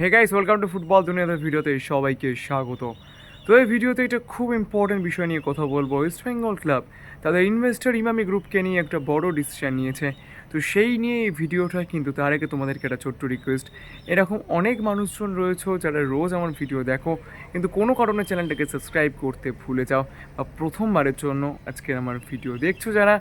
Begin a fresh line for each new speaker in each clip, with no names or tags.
Hey guys welcome to football দুনিয়াদের ভিডিওতে সবাইকে স্বাগত। তো এই ভিডিওতে এটা খুব ইম্পর্টেন্ট বিষয় নিয়ে কথা বলব ওয়েস্ট বেঙ্গল ক্লাব তাদের ইনভেস্টর ইমামি গ্রুপকে নিয়ে একটা বড় ডিসিশন নিয়েছে। তো সেই নিয়ে এই ভিডিওটা কিন্তু তার আগে তোমাদেরকে একটা ছোট্ট রিকোয়েস্ট এরকম অনেক মানুষজন রয়েছে যারা রোজ আমার ভিডিও দেখো, কিন্তু কোনো কারণে চ্যানেলটাকে সাবস্ক্রাইব করতে ভুলে যাও বা প্রথমবারের জন্য আজকে আমার ভিডিও দেখছ যারা,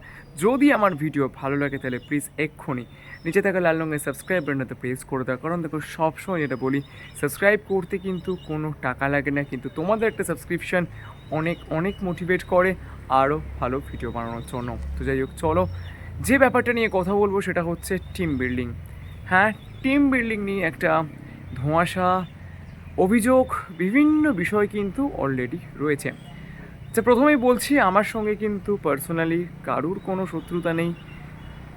যদি আমার ভিডিও ভালো লাগে তাহলে প্লিজ এক্ষুনি নিচে থাকা লাল রঙের সাবস্ক্রাইব বাটনটাতে প্রেস করে দাও। কারণ দেখো, সবসময় যেটা বলি সাবস্ক্রাইব করতে কিন্তু কোনো টাকা লাগে না, কিন্তু তোমাদের একটা সাবস্ক্রিপশন অনেক অনেক মোটিভেট করে আরও ভালো ভিডিও বানানোর জন্য। তো যাই হোক, চলো যে ব্যাপারটা নিয়ে কথা বলব সেটা হচ্ছে টিম বিল্ডিং হ্যাঁ টিম বিল্ডিং নিয়ে একটা ধোঁয়াশা অভিযোগ, বিভিন্ন বিষয় কিন্তু অলরেডি রয়েছে। আচ্ছা প্রথমেই বলছি, আমার সঙ্গে কিন্তু পার্সোনালি কারুর কোনো শত্রুতা নেই।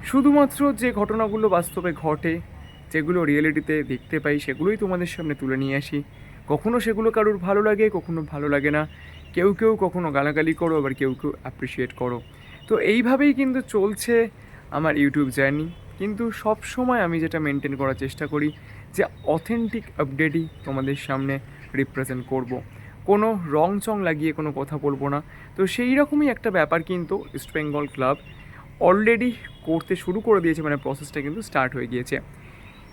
শুধুমাত্র যে ঘটনাগুলো বাস্তবে ঘটে, যেগুলো রিয়েলিটিতে দেখতে পাই, সেগুলোই তোমাদের সামনে তুলে নিয়ে আসি। কখনো সেগুলো কারুর ভালো লাগে, কখনো ভালো লাগে না। কেউ কেউ কখনো গালাগালি করো, আবার কেউ কেউ অ্যাপ্রিসিয়েট করো। তো এইভাবেই কিন্তু চলছে আমার ইউটিউব জার্নি কিন্তু সব সময় আমি যেটা মেনটেন করার চেষ্টা করি যে অথেন্টিক আপডেটই তোমাদের সামনে রিপ্রেজেন্ট করব। কোনো রং চং লাগিয়ে কোনো কথা বলব না। তো সেই রকমই একটা ব্যাপার কিন্তু ইস্ট বেঙ্গল ক্লাব অলরেডি করতে শুরু করে দিয়েছে মানে প্রসেসটা কিন্তু স্টার্ট হয়ে গিয়েছে।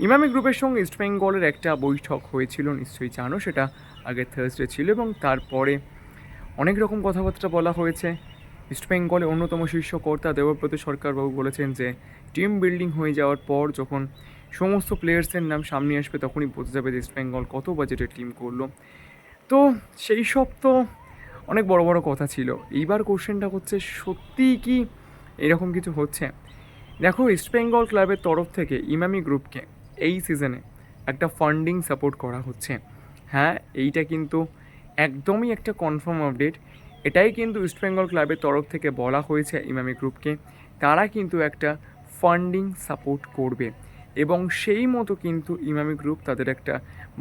ইমামি গ্রুপের সঙ্গে ইস্ট বেঙ্গলের একটা বৈঠক হয়েছিল, নিশ্চয়ই জানো সেটা আগে থার্সডে ছিল এবং তারপরে অনেক রকম কথাবার্তা বলা হয়েছে। ইস্ট বেঙ্গলে অন্যতম শীর্ষ কর্তা দেবব্রত সরকারবাবু বলেছেন যে, টিম বিল্ডিং হয়ে যাওয়ার পর যখন সমস্ত প্লেয়ার্সের নাম সামনে আসবে তখনই বোঝা যাবে যে ইস্ট বেঙ্গল কত বাজেটের টিম করল। তো সেই সব তো অনেক বড় বড় কথা ছিল। এইবার কোশ্চেনটা হচ্ছে, সত্যিই কি এরকম কিছু হচ্ছে? দেখো, ইস্ট বেঙ্গল ক্লাবের তরফ থেকে ইমামি গ্রুপকে এই সিজনে একটা ফান্ডিং সাপোর্ট করা হচ্ছে। হ্যাঁ এইটা কিন্তু একদমই একটা কনফার্ম আপডেট এটাই কিন্তু ইস্ট বেঙ্গল ক্লাবের তরফ থেকে বলা হয়েছে ইমামি গ্রুপকে তারা কিন্তু একটা ফান্ডিং সাপোর্ট করবে। এবং সেই মতো কিন্তু ইমামি গ্রুপ তাদের একটা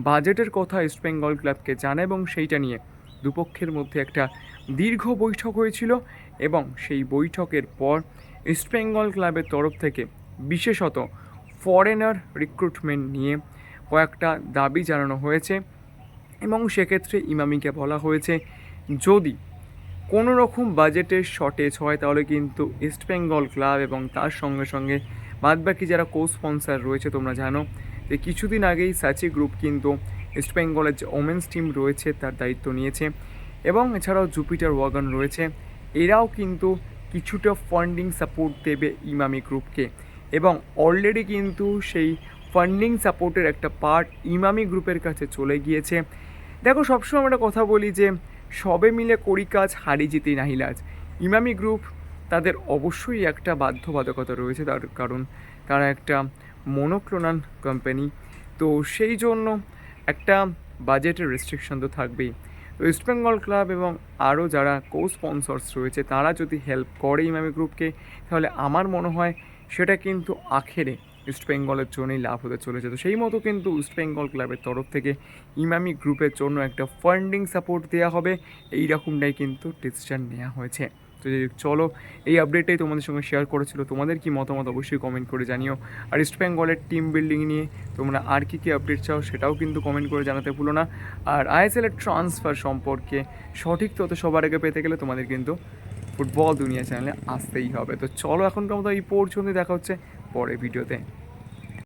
বাজেটের কথা ইস্ট বেঙ্গল ক্লাবকে জানে এবং সেইটা নিয়ে দুপক্ষের মধ্যে একটা দীর্ঘ বৈঠক হয়েছিল এবং সেই বৈঠকের পর ইস্ট বেঙ্গল ক্লাবের তরফ থেকে বিশেষত ফরেনার রিক্রুটমেন্ট নিয়ে কয়েকটা দাবি জানানো হয়েছে এবং সেক্ষেত্রে ইমামিকে বলা হয়েছে, যদি কোনো রকম বাজেটের শর্টেজ হয়, তাহলে কিন্তু ইস্ট বেঙ্গল ক্লাব এবং তার সঙ্গে সঙ্গে বাদবাকি যারা কো স্পন্সার রয়েছে, তোমরা জানো যে কিছুদিন আগেই সাচি গ্রুপ কিন্তু ইস্ট বেঙ্গলের যে ওমেন্স টিম রয়েছে, তার দায়িত্ব নিয়েছে এবং এছাড়াও জুপিটার ওয়াগন রয়েছে। এরাও কিন্তু কিছুটা ফান্ডিং সাপোর্ট দেবে ইমামি গ্রুপকে এবং অলরেডি কিন্তু সেই ফান্ডিং সাপোর্টের একটা পার্ট ইমামি গ্রুপের কাছে চলে গিয়েছে। দেখো, সবসময় আমরা কথা বলি যে সবে মিলে করি কাজ, হারি জিতি নাহিলাজ ইমামি গ্রুপ তাদের অবশ্যই একটা বাধ্যবাধকতা রয়েছে, তার কারণ তারা একটা মনোক্লোনাল কোম্পানি তো সেই জন্য একটা বাজেটের রেস্ট্রিকশন তো থাকবেই। তো ইস্ট বেঙ্গল ক্লাব এবং আরও যারা কো স্পন্সর্স রয়েছে, তারা যদি হেল্প করে ইমামি গ্রুপকে, তাহলে আমার মনে হয় সেটা কিন্তু আখেরে ইস্ট বেঙ্গলের জন্যই লাভ হতে চলেছে। তো সেই মতো কিন্তু ইস্ট বেঙ্গল ক্লাবের তরফ থেকে ইমামি গ্রুপের জন্য একটা ফান্ডিং সাপোর্ট দেওয়া হবে। এই রকমটাই কিন্তু ডিসিশন নেওয়া হয়েছে। তো চলো, এই আপডেটটাই তোমাদের সঙ্গে শেয়ার করেছিল। তোমাদের কি মতামত অবশ্যই কমেন্ট করে জানিও। আর ইস্ট বেঙ্গলের টিম বিল্ডিং নিয়ে তোমরা আর কী কী আপডেট চাও সেটাও কিন্তু কমেন্ট করে জানাতে ভুলো না। আর আইএসএলের ট্রান্সফার সম্পর্কে সঠিক তথ্য সবার আগে পেতে গেলে তোমাদের কিন্তু ফুটবল দুনিয়া চ্যানেলে আসতেই হবে। তো চলো, এখনকার মতো এই পর্যন্ত দেখা হচ্ছে পরের ভিডিওতে।